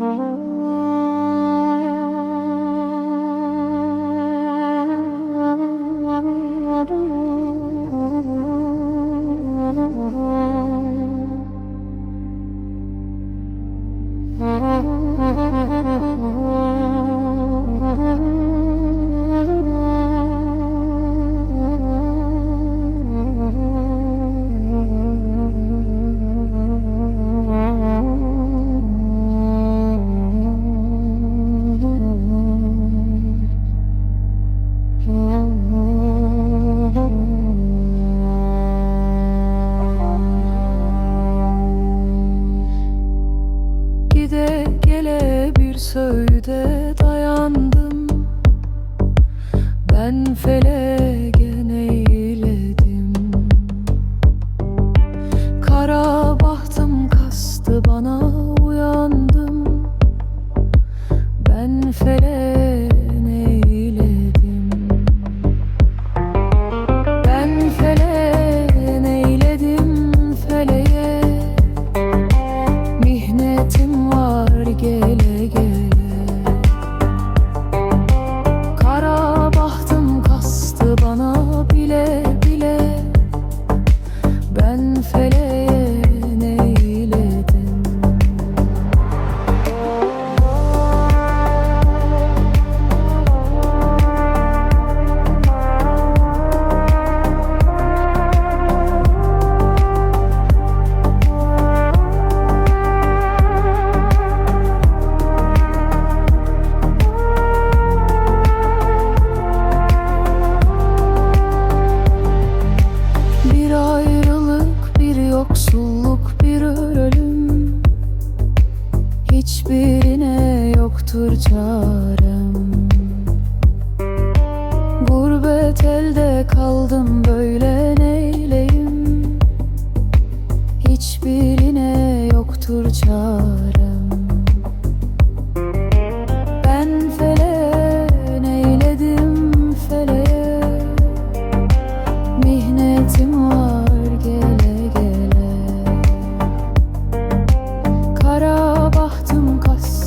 Mm-hmm. söğüde dayandım. Ben feleğe neyledim? Kara bahtım kastı bana uyandım. Ben feleğe Kaldım böyle neyleyim? Hiçbirine yoktur çarem. Ben fele neyledim feleğe Mihnetim var gele gele. Kara bahtım kas